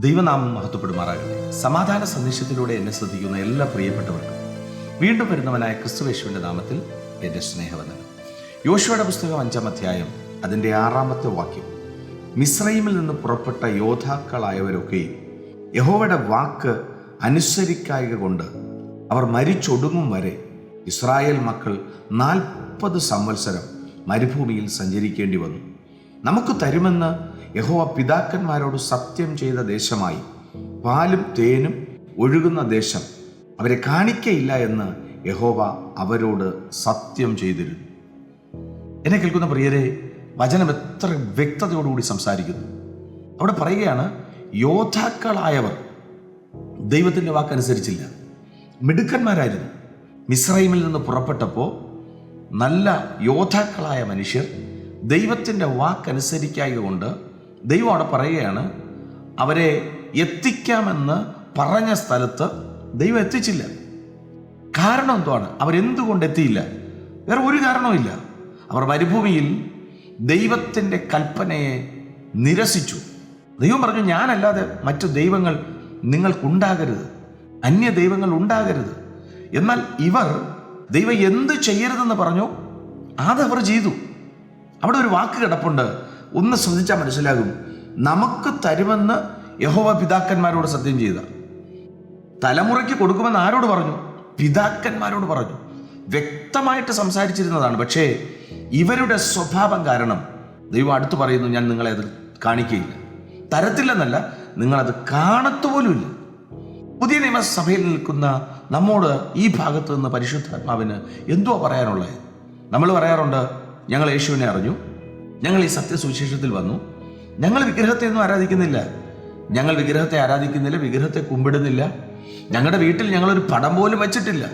ദൈവനാമം മഹത്വപ്പെടുമാറാകട്ടെ. സമാധാന സന്ദേശത്തിലൂടെ എന്നെ ശ്രദ്ധിക്കുന്ന എല്ലാ പ്രിയപ്പെട്ടവർക്കും വീണ്ടും വരുന്നവനായ ക്രിസ്തുവേശുവിന്റെ നാമത്തിൽ എന്റെ സ്നേഹവന്ദനം. യോശുവയുടെ പുസ്തകം അഞ്ചാം അധ്യായം അതിന്റെ ആറാമത്തെ വാക്യം. മിസ്രൈമിൽ നിന്ന് പുറപ്പെട്ട യോദ്ധാക്കളായവരൊക്കെയും യഹോവയുടെ വാക്ക് അനുസരിക്കായക കൊണ്ട് അവർ മരിച്ചൊടുങ്ങും വരെ ഇസ്രായേൽ മക്കൾ നാൽപ്പത് സംവത്സരം മരുഭൂമിയിൽ സഞ്ചരിക്കേണ്ടി വന്നു. നമുക്ക് തരുമെന്ന് യഹോവ പിതാക്കന്മാരോട് സത്യം ചെയ്ത ദേശമായി പാലും തേനും ഒഴുകുന്ന ദേശം അവരെ കാണിക്കയില്ല എന്ന് യഹോവ അവരോട് സത്യം ചെയ്തിരുന്നു. എന്നെ കേൾക്കുന്ന പ്രിയരെ വചനം എത്ര വ്യക്തതയോടുകൂടി സംസാരിക്കുന്നു. അവിടെ പറയുകയാണ് യോദ്ധാക്കളായവർ ദൈവത്തിന്റെ വാക്കനുസരിച്ചില്ല. മിടുക്കന്മാരായിരുന്നു. മിസ്രൈമിൽ നിന്ന് പുറപ്പെട്ടപ്പോൾ നല്ല യോദ്ധാക്കളായ മനുഷ്യർ ദൈവത്തിന്റെ വാക്കനുസരിക്കായ കൊണ്ട് ദൈവം അവിടെ പറയുകയാണ് അവരെ എത്തിക്കാമെന്ന് പറഞ്ഞ സ്ഥലത്ത് ദൈവം എത്തിച്ചില്ല. കാരണം എന്തുവാണ്? അവരെന്തുകൊണ്ട് എത്തിയില്ല? വേറെ ഒരു കാരണവുമില്ല അവർ മരുഭൂമിയിൽ ദൈവത്തിന്റെ കൽപ്പനയെ നിരസിച്ചു. ദൈവം പറഞ്ഞു ഞാനല്ലാതെ മറ്റു ദൈവങ്ങൾ നിങ്ങൾക്കുണ്ടാകരുത്. അന്യ ദൈവങ്ങൾ ഉണ്ടാകരുത്. എന്നാൽ ഇവർ ദൈവം എന്ത് ചെയ്യരുതെന്ന് പറഞ്ഞു അതവർ ചെയ്തു. അവിടെ ഒരു വാക്ക് കിടപ്പുണ്ട്. ഒന്ന് ശ്രദ്ധിച്ചാൽ മനസ്സിലാകും. നമുക്ക് തരുമെന്ന് യഹോവ പിതാക്കന്മാരോട് സത്യം ചെയ്ത. തലമുറയ്ക്ക് കൊടുക്കുമെന്ന് ആരോട് പറഞ്ഞു? പിതാക്കന്മാരോട് പറഞ്ഞു. വ്യക്തമായിട്ട് സംസാരിച്ചിരുന്നതാണ്. പക്ഷേ ഇവരുടെ സ്വഭാവം കാരണം ദൈവം അടുത്തു പറയുന്നു ഞാൻ നിങ്ങളെ അത് കാണിക്കുകയില്ല തരത്തില്ലെന്നല്ല നിങ്ങളത് കാണത്തുപോലുമില്ല പുതിയ നിയമസഭയിൽ നിൽക്കുന്ന നമ്മോട് ഈ ഭാഗത്തു നിന്ന് പരിശുദ്ധാത്മാവിന് എന്തുവാ പറയാനുള്ളത്? നമ്മൾ പറയാറുണ്ട് ഞങ്ങൾ യേശുവിനെ അറിഞ്ഞു ഞങ്ങൾ ഈ സത്യസുവിശേഷത്തിൽ വന്നു. ഞങ്ങൾ വിഗ്രഹത്തെ ഒന്നും ആരാധിക്കുന്നില്ല. ഞങ്ങൾ വിഗ്രഹത്തെ ആരാധിക്കുന്നില്ല വിഗ്രഹത്തെ കുമ്പിടുന്നില്ല. ഞങ്ങളുടെ വീട്ടിൽ ഞങ്ങളൊരു പടം പോലും വെച്ചിട്ടില്ല.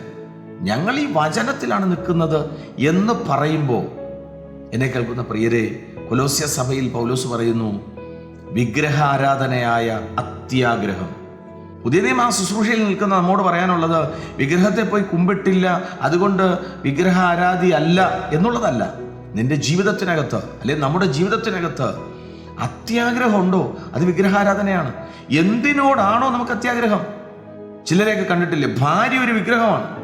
ഞങ്ങൾ ഈ വചനത്തിലാണ് നിൽക്കുന്നത് എന്ന് പറയുമ്പോൾ എന്നെ കേൾക്കുന്ന പ്രിയരെ കൊലോസ്യ സഭയിൽ പൗലോസ് പറയുന്നു വിഗ്രഹാരാധനയായ അത്യാഗ്രഹം. പുതിയ നിയമ ശുശ്രൂഷയിൽ നിൽക്കുന്ന നമ്മോട് പറയാനുള്ളത് വിഗ്രഹത്തെ പോയി കുമ്പിട്ടില്ല അതുകൊണ്ട് വിഗ്രഹാരാധി അല്ല എന്നുള്ളതല്ല. നിന്റെ ജീവിതത്തിനകത്ത് അല്ലെങ്കിൽ നമ്മുടെ ജീവിതത്തിനകത്ത് അത്യാഗ്രഹമുണ്ടോ? അത് വിഗ്രഹാരാധനയാണ്. എന്തിനോടാണോ നമുക്ക് അത്യാഗ്രഹം? ചിലരെയൊക്കെ കണ്ടിട്ടില്ലേ ഭാര്യ ഒരു വിഗ്രഹമാണ്.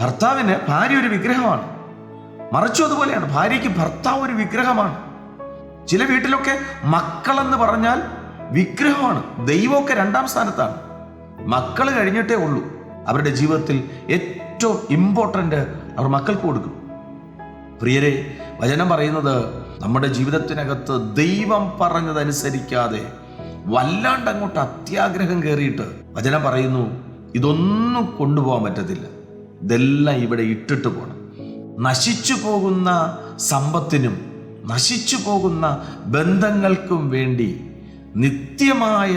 ഭർത്താവിന് ഭാര്യ ഒരു വിഗ്രഹമാണ്. മറിച്ചു അതുപോലെയാണ് ഭാര്യയ്ക്ക് ഭർത്താവ് ഒരു വിഗ്രഹമാണ്. ചില വീട്ടിലൊക്കെ മക്കളെന്ന് പറഞ്ഞാൽ വിഗ്രഹമാണ് ദൈവമൊക്കെ രണ്ടാം സ്ഥാനത്താണ്. മക്കൾ കഴിഞ്ഞിട്ടേ ഉള്ളൂ. അവരുടെ ജീവിതത്തിൽ ഏറ്റവും ഇമ്പോർട്ടന്റ് അവർ മക്കൾക്ക് കൊടുക്കും. പ്രിയരെ വചനം പറയുന്നത് നമ്മുടെ ജീവിതത്തിനകത്ത് ദൈവം പറഞ്ഞതനുസരിക്കാതെ വല്ലാണ്ട് അങ്ങോട്ട് അത്യാഗ്രഹം കയറിയിട്ട് വചനം പറയുന്നു ഇതൊന്നും കൊണ്ടുപോകാൻ പറ്റത്തില്ല. ഇതെല്ലാം ഇവിടെ ഇട്ടിട്ട് പോകണം നശിച്ചു പോകുന്ന സമ്പത്തിനും നശിച്ചു പോകുന്ന ബന്ധങ്ങൾക്കും വേണ്ടി നിത്യമായ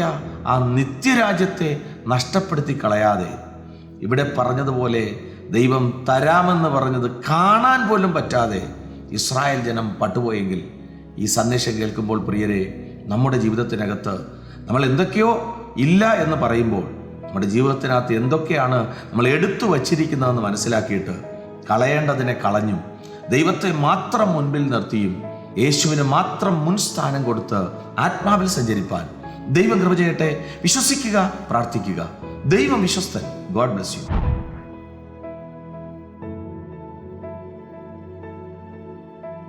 ആ നിത്യരാജ്യത്തെ നഷ്ടപ്പെടുത്തി കളയാതെ ഇവിടെ പറഞ്ഞതുപോലെ ദൈവം തരാമെന്ന് പറഞ്ഞത് കാണാൻ പോലും പറ്റാതെ ഇസ്രായേൽ ജനം പട്ടുപോയെങ്കിൽ ഈ സന്ദേശം കേൾക്കുമ്പോൾ പ്രിയരെ നമ്മുടെ ജീവിതത്തിനകത്ത് നമ്മൾ എന്തൊക്കെയോ ഇല്ല എന്ന് പറയുമ്പോൾ നമ്മുടെ ജീവിതത്തിനകത്ത് എന്തൊക്കെയാണ് നമ്മൾ എടുത്തു വച്ചിരിക്കുന്നതെന്ന് മനസ്സിലാക്കിയിട്ട് കളയേണ്ടതിനെ കളഞ്ഞും ദൈവത്തെ മാത്രം മുൻപിൽ നിർത്തിയും യേശുവിന് മാത്രം മുൻസ്ഥാനം കൊടുത്ത് ആത്മാവിൽ സഞ്ചരിപ്പാൻ. ദൈവം കൃപ ചെയ്യട്ടെ. വിശ്വസിക്കുക പ്രാർത്ഥിക്കുക. ദൈവം വിശ്വസ്തൻ. God bless you.